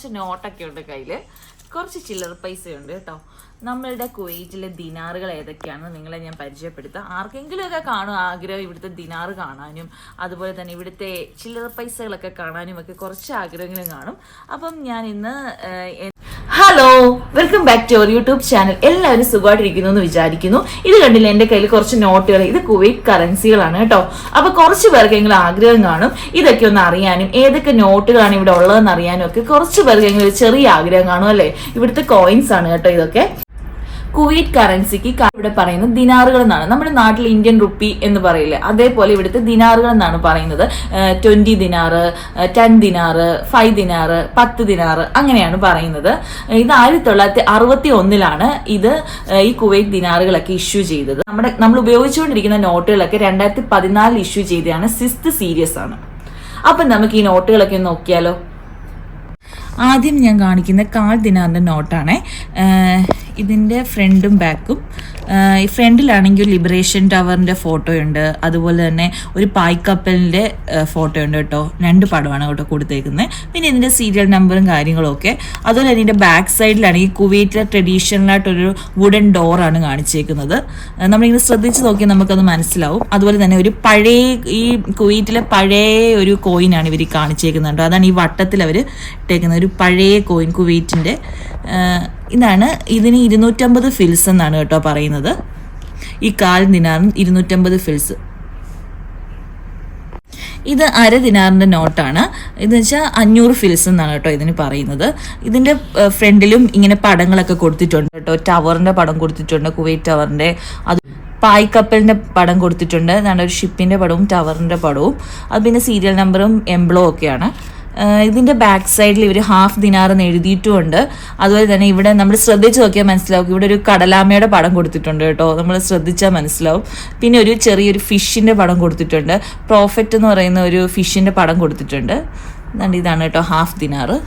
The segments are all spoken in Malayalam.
കുറച്ച് നോട്ടൊക്കെ ഉണ്ട് കയ്യിൽ കുറച്ച് ചില്ലറ പൈസയുണ്ട് കേട്ടോ. നമ്മളുടെ കുവൈറ്റിലെ ദിനാറുകൾ ഏതൊക്കെയാണെന്ന് നിങ്ങളെ ഞാൻ പരിചയപ്പെടുത്താം. ആർക്കെങ്കിലും ഒക്കെ കാണും ആഗ്രഹം ഇവിടുത്തെ ദിനാറ് കാണാനും അതുപോലെ തന്നെ ഇവിടുത്തെ ചില്ലറ പൈസകളൊക്കെ കാണാനും ഒക്കെ കുറച്ച് ആഗ്രഹങ്ങളും കാണും. അപ്പം ഞാൻ ഇന്ന് hello welcome back to our YouTube channel എല്ലാവരും സുഖമായിട്ടിരിക്കുന്നു എന്ന് വിചാരിക്കുന്നു. ഇത് കണ്ടില്ല എന്റെ കയ്യിൽ കുറച്ച് നോട്ടുകൾ ഇത് കുവൈറ്റ് കറൻസികളാണ് കേട്ടോ. അപ്പൊ കുറച്ച് പേർക്കെങ്കിലും ആഗ്രഹം കാണും. ഇതൊക്കെ ഒന്ന് അറിയാനും ഏതൊക്കെ നോട്ടുകളാണ് ഇവിടെ ഉള്ളതെന്ന് അറിയാനും ഒക്കെ കുറച്ച് പേർക്കെങ്കിലും ഒരു ചെറിയ ആഗ്രഹം കാണും അല്ലേ? ഇവിടുത്തെ കോയിൻസ് ആണ് കേട്ടോ ഇതൊക്കെ. കുവൈറ്റ് കറൻസിക്ക് ഇവിടെ പറയുന്നത് ദിനാറുകൾ എന്നാണ്. നമ്മുടെ നാട്ടിൽ ഇന്ത്യൻ റുപ്പി എന്ന് പറയില്ല അതേപോലെ ഇവിടുത്തെ ദിനാറുകൾ എന്നാണ് പറയുന്നത്. Twenty dinar ten dinar five dinar പത്ത് ദിനാറ് അങ്ങനെയാണ് പറയുന്നത്. ഇത് ആയിരത്തി തൊള്ളായിരത്തി അറുപത്തി ഒന്നിലാണ് ഇത് ഈ കുവൈറ്റ് ദിനാറുകളൊക്കെ ഇഷ്യൂ ചെയ്തത്. നമ്മുടെ നമ്മൾ ഉപയോഗിച്ചുകൊണ്ടിരിക്കുന്ന നോട്ടുകളൊക്കെ രണ്ടായിരത്തി പതിനാലിൽ ഇഷ്യൂ ചെയ്തതാണ് സിക്സ്ത് സീരീസ് ആണ്. അപ്പം നമുക്ക് ഈ നോട്ടുകളൊക്കെ ഒന്ന് നോക്കിയാലോ? ആദ്യം ഞാൻ കാണിക്കുന്ന കാൽ ദിനാറിന്റെ നോട്ടാണ്. ഇതിന്റെ ഫ്രണ്ടും ബാക്കും ഈ ഫ്രണ്ടിലാണെങ്കിൽ ലിബറേഷൻ ടവറിന്റെ ഫോട്ടോ ഉണ്ട്. അതുപോലെ തന്നെ ഒരു പായ്ക്കപ്പലിന്റെ ഫോട്ടോ ഉണ്ട് കേട്ടോ. രണ്ട് പടമാണ് കേട്ടോ കൊടുത്തേക്കുന്നത് പിന്നെ ഇതിന്റെ സീരിയൽ നമ്പറും കാര്യങ്ങളും ഒക്കെ. അതുപോലെ തന്നെ ഇതിന്റെ ബാക്ക് സൈഡിലാണെങ്കിൽ കുവൈറ്റിലെ ട്രഡീഷണൽ ആയിട്ടൊരു വുഡൻ ഡോറാണ് കാണിച്ചേക്കുന്നത്. നമ്മളിങ്ങനെ ശ്രദ്ധിച്ച് നോക്കിയാൽ നമുക്കത് മനസ്സിലാവും. അതുപോലെ തന്നെ ഒരു പഴയ ഈ കുവൈറ്റിലെ പഴയ ഒരു കോയിനാണ് ഇവർ കാണിച്ചേക്കുന്നത് കേട്ടോ അതാണ് ഈ വട്ടത്തിൽ അവർ ഇട്ടേക്കുന്നത്. ഒരു പഴയ കോയിൻ കുവൈറ്റിന്റെ ഇതാണ് ഇതിന് ഇരുന്നൂറ്റമ്പത് ഫിൽസ് എന്നാണ് കേട്ടോ പറയുന്നത്. ഈ കാൽ ദിനാറിന് ഇരുന്നൂറ്റമ്പത് ഫിൽസ് ഇത് അര ദിനാറിന്റെ നോട്ടാണ്. എന്ന് വെച്ചാൽ അഞ്ഞൂറ് ഫിൽസ് എന്നാണ് കേട്ടോ ഇതിന് പറയുന്നത്. ഇതിന്റെ ഫ്രണ്ടിലും ഇങ്ങനെ പടങ്ങളൊക്കെ കൊടുത്തിട്ടുണ്ട് കേട്ടോ. ടവറിന്റെ പടം കൊടുത്തിട്ടുണ്ട് കുവൈറ്റ് ടവറിന്റെ അത് പായ് കപ്പലിന്റെ പടം കൊടുത്തിട്ടുണ്ട്. എന്നാണ് ഒരു ഷിപ്പിന്റെ പടവും ടവറിന്റെ പടവും. അത് പിന്നെ സീരിയൽ നമ്പറും എംബ്ലോ ഒക്കെയാണ്. ഇതിന്റെ ബാക്ക് സൈഡിൽ ഇവർ ഹാഫ് ദിനാർ എന്ന് എഴുതിയിട്ടുണ്ട് അതുപോലെ തന്നെ ഇവിടെ നമ്മൾ ശ്രദ്ധിച്ച് നോക്കിയാൽ മനസ്സിലാവും. ഇവിടെ ഒരു കടലാമയുടെ പടം കൊടുത്തിട്ടുണ്ട് കേട്ടോ. നമ്മൾ ശ്രദ്ധിച്ചാൽ മനസ്സിലാവും. പിന്നെ ഒരു ചെറിയൊരു ഫിഷിന്റെ പടം കൊടുത്തിട്ടുണ്ട്. പ്രോഫിറ്റ് എന്ന് പറയുന്ന ഒരു ഫിഷിന്റെ പടം കൊടുത്തിട്ടുണ്ട്. ഇതാണ് കേട്ടോ ഹാഫ് ദിനാറ്.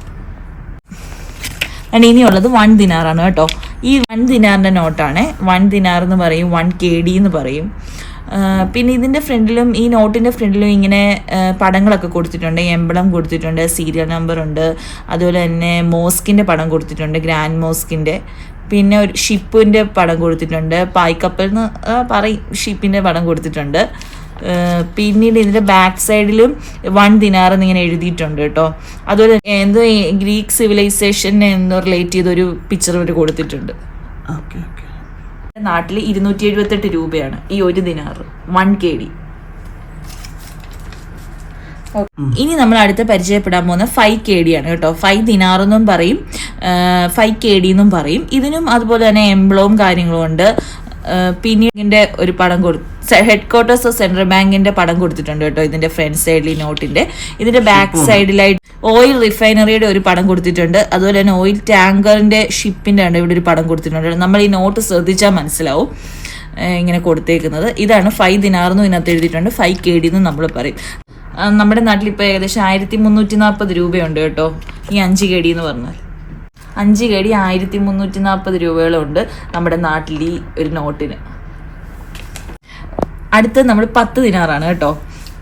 ആൻഡ് ഇനിയുള്ളത് വൺ ദിനാറാണ് കേട്ടോ. ഈ വൺ ദിനാറിന്റെ നോട്ടാണ് വൺ ദിനാർ എന്ന് പറയും വൺ കെ ഡി എന്ന് പറയും. പിന്നെ ഇതിന്റെ ഫ്രണ്ടിലും ഈ നോട്ടിന്റെ ഫ്രണ്ടിലും ഇങ്ങനെ പടങ്ങളൊക്കെ കൊടുത്തിട്ടുണ്ട്. എംബളം കൊടുത്തിട്ടുണ്ട് സീരിയൽ നമ്പർ ഉണ്ട്. അതുപോലെ തന്നെ മോസ്കിന്റെ പടം കൊടുത്തിട്ടുണ്ട് ഗ്രാൻഡ് മോസ്കിന്റെ പിന്നെ ഒരു ഷിപ്പിന്റെ പടം കൊടുത്തിട്ടുണ്ട്. പായ്ക്കപ്പൽ എന്ന് പറയും ഷിപ്പിന്റെ പടം കൊടുത്തിട്ടുണ്ട്. പിന്നീട് ഇതിന്റെ ബാക്ക് സൈഡിലും വൺ ദിനാർ എന്നിങ്ങനെ എഴുതിയിട്ടുണ്ട് കേട്ടോ. അതുപോലെ എന്തോ ഗ്രീക്ക് സിവിലൈസേഷൻ എന്ന് റിലേറ്റ് ചെയ്തൊരു പിക്ചർ ഇവർ കൊടുത്തിട്ടുണ്ട്. Okay okay. നാട്ടിൽ ഇരുന്നൂറ്റി എഴുപത്തെട്ട് രൂപയാണ് ഈ ഒരു ദിനാർ വൺ കെ ഡി. ഇനി നമ്മൾ അടുത്ത് പരിചയപ്പെടാൻ പോകുന്ന ഫൈവ് കെ ഡി ആണ് കേട്ടോ. ഫൈവ് ദിനാർ എന്നും പറയും ഫൈവ് കെ ഡി എന്നും പറയും. ഇതിനും അതുപോലെ തന്നെ എംബ്ലവും കാര്യങ്ങളും ഉണ്ട്. പിന്നീടിന്റെ ഒരു പടം കൊടു ഹെഡ് ക്വാർട്ടേഴ്സ് ഓഫ് സെൻട്രൽ ബാങ്കിന്റെ പടം കൊടുത്തിട്ടുണ്ട് കേട്ടോ ഇതിന്റെ ഫ്രണ്ട് സൈഡിൽ നോട്ടിന്റെ. ഇതിന്റെ ബാക്ക് സൈഡിലായിട്ട് ഓയിൽ റിഫൈനറിയുടെ ഒരു പടം കൊടുത്തിട്ടുണ്ട്. അതുപോലെ തന്നെ ഓയിൽ ടാങ്കറിന്റെ ഷിപ്പിന്റെ ആണ് ഇവിടെ ഒരു പടം കൊടുത്തിട്ടുണ്ട്. നമ്മൾ ഈ നോട്ട് ശ്രദ്ധിച്ചാൽ മനസ്സിലാവും ഇങ്ങനെ കൊടുത്തേക്കുന്നത്. ഇതാണ് ഫൈവ് ദിനാർന്നും ഇതിനകത്ത് എഴുതിയിട്ടുണ്ട്. ഫൈവ് കെ ഡി എന്നും നമ്മൾ പറയും. നമ്മുടെ നാട്ടിൽ ഇപ്പോൾ ഏകദേശം ആയിരത്തി മുന്നൂറ്റി നാൽപ്പത് രൂപയുണ്ട് കേട്ടോ. ഈ അഞ്ച് കെ ഡി എന്ന് പറഞ്ഞാൽ. അഞ്ച് കെ ഡി ആയിരത്തി മുന്നൂറ്റി നാൽപ്പത് രൂപകളുണ്ട് നമ്മുടെ നാട്ടിൽ ഈ ഒരു നോട്ടിന്. അടുത്തത് നമ്മൾ പത്ത് ദിനാറാണ് കേട്ടോ.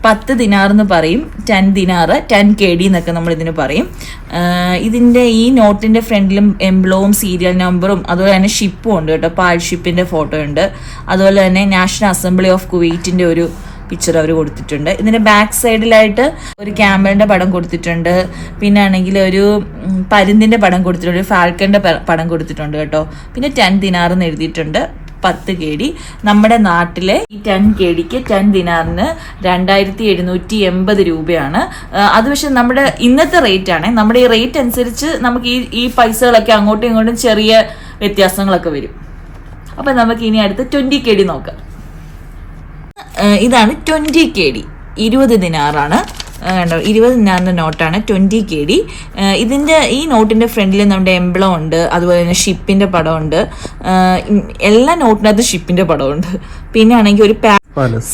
പത്ത് ദിനാർ എന്ന് പറയും ten dinar ten K D എന്നൊക്കെ നമ്മൾ ഇതിന് പറയും ഇതിന്റെ ഈ നോട്ടിന്റെ ഫ്രണ്ടിലും എംബ്ലവും സീരിയൽ നമ്പറും അതുപോലെ തന്നെ ഷിപ്പും ഉണ്ട് കേട്ടോ. പാൽ ഷിപ്പിന്റെ ഫോട്ടോ ഉണ്ട്. അതുപോലെ തന്നെ നാഷണൽ അസംബ്ലി ഓഫ് കുവൈറ്റിന്റെ ഒരു പിക്ചർ അവർ കൊടുത്തിട്ടുണ്ട്. ഇതിന്റെ ബാക്ക് സൈഡിലായിട്ട് ഒരു ക്യാമറയുടെ പടം കൊടുത്തിട്ടുണ്ട്. പിന്നെ ആണെങ്കിൽ ഒരു പരുന്തിന്റെ പടം കൊടുത്തിട്ടുണ്ട്. പ- പടം കൊടുത്തിട്ടുണ്ട് കേട്ടോ. പിന്നെ ടെൻ ദിനാർ എന്ന് എഴുതിയിട്ടുണ്ട്. പത്ത് കെ ഡി നമ്മുടെ നാട്ടിലെ ഈ ടെൻ കെ ഡിക്ക് ടെൻ ദിനാറിന് രണ്ടായിരത്തി എഴുന്നൂറ്റി എൺപത് രൂപയാണ് അത് പക്ഷെ നമ്മുടെ ഇന്നത്തെ റേറ്റ് ആണ്. നമ്മുടെ ഈ റേറ്റ് അനുസരിച്ച് നമുക്ക് ഈ ഈ പൈസകളൊക്കെ അങ്ങോട്ടും ഇങ്ങോട്ടും ചെറിയ വ്യത്യാസങ്ങളൊക്കെ വരും. അപ്പം നമുക്ക് ഇനി അടുത്ത് ട്വന്റി കെ ഡി നോക്കാം ഇതാണ് ട്വന്റി കെ ഡി ഇരുപത് ദിനാറാണ്. കണ്ടോ? ഇരുപത് ദിനാറിന്റെ നോട്ടാണ് ട്വന്റി കെ ഡി ഇതിന്റെ ഈ നോട്ടിന്റെ ഫ്രണ്ടിൽ നമ്മുടെ എംബ്ലം ഉണ്ട് അതുപോലെ തന്നെ ഷിപ്പിന്റെ പടമുണ്ട്. ഉണ്ട് എല്ലാ നോട്ടിനകത്ത് ഷിപ്പിന്റെ പടമുണ്ട്. പിന്നെ ആണെങ്കിൽ ഒരു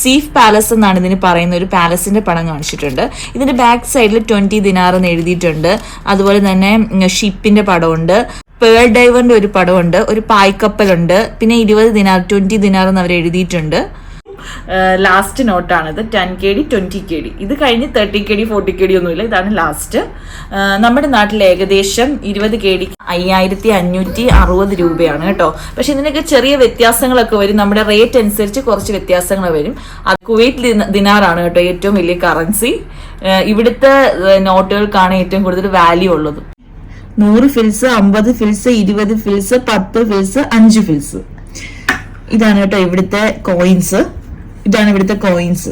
സീഫ് പാലസ് എന്നാണ് ഇതിന് പറയുന്ന ഒരു പാലസിന്റെ പടം കാണിച്ചിട്ടുണ്ട്. ഇതിന്റെ ബാക്ക് സൈഡിൽ ട്വന്റി ദിനാർ എന്ന് എഴുതിയിട്ടുണ്ട്. അതുപോലെ തന്നെ ഷിപ്പിന്റെ പടമുണ്ട്. പേൾ ഡൈവറിന്റെ ഒരു പടമുണ്ട്. ഒരു പായ്ക്കപ്പലുണ്ട്. പിന്നെ ഇരുപത് ദിനാർ ട്വന്റി ദിനാർ എന്ന് അവർ എഴുതിയിട്ടുണ്ട്. Last നോട്ടാണിത്. Ten K D twenty K D ഇത് കഴിഞ്ഞ് thirty K D forty K D ഒന്നുമില്ല. ഇതാണ് ലാസ്റ്റ് നമ്മുടെ നാട്ടിൽ ഏകദേശം ഇരുപത് കെ ഡി അയ്യായിരത്തി അഞ്ഞൂറ്റി അറുപത് രൂപയാണ് കേട്ടോ. പക്ഷെ ഇതിനൊക്കെ ചെറിയ വ്യത്യാസങ്ങളൊക്കെ വരും. നമ്മുടെ റേറ്റ് അനുസരിച്ച് കുറച്ച് വ്യത്യാസങ്ങൾ വരും. അത് കുവൈറ്റ് ദിന- ദിനാറാണ് കേട്ടോ ഏറ്റവും വലിയ കറൻസി ഇവിടുത്തെ നോട്ടുകൾക്കാണ് ഏറ്റവും കൂടുതൽ വാല്യൂ ഉള്ളത്. നൂറ് ഫിൽസ് അമ്പത് ഫിൽസ് ഇരുപത് ഫിൽസ് പത്ത് ഫിൽസ് അഞ്ച് ഫിൽസ് ഇതാണ് കേട്ടോ ഇവിടുത്തെ കോയിൻസ് ഇതാണ് ഇവിടുത്തെ കോയിൻസ്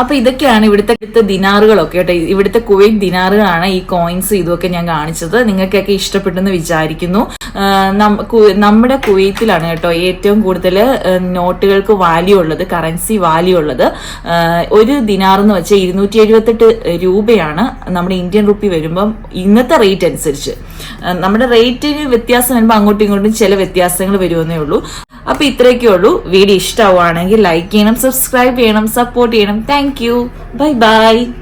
അപ്പൊ ഇതൊക്കെയാണ് ഇവിടുത്തെ ഇവിടുത്തെ ദിനാറുകളൊക്കെ കേട്ടോ. ഇവിടുത്തെ കുവൈറ്റ് ദിനാറുകളാണ് ഈ കോയിൻസ് ഇതൊക്കെ ഞാൻ കാണിച്ചത്. നിങ്ങൾക്കൊക്കെ ഇഷ്ടപ്പെട്ടെന്ന് വിചാരിക്കുന്നു. നമ്മുടെ കുവൈത്തിലാണ് കേട്ടോ ഏറ്റവും കൂടുതൽ നോട്ടുകൾക്ക് വാല്യൂ ഉള്ളത് കറൻസി വാല്യൂ ഉള്ളത്. ഒരു ദിനാർ എന്ന് വെച്ചാൽ ഇരുന്നൂറ്റി എഴുപത്തെട്ട് രൂപയാണ് നമ്മുടെ ഇന്ത്യൻ റുപ്പി വരുമ്പം ഇന്നത്തെ റേറ്റ് അനുസരിച്ച്. നമ്മുടെ റേറ്റിന് വ്യത്യാസം വരുമ്പോൾ അങ്ങോട്ടും ഇങ്ങോട്ടും ചില വ്യത്യാസങ്ങൾ വരുമെന്നേ ഉള്ളൂ. അപ്പൊ ഇത്രയൊക്കെ ഉള്ളൂ. വീഡിയോ ഇഷ്ടമാവുകയാണെങ്കിൽ ലൈക്ക് ചെയ്യണം സബ്സ്ക്രൈബ് ചെയ്യണം സപ്പോർട്ട് ചെയ്യണം. Thank Thank you. Bye-bye.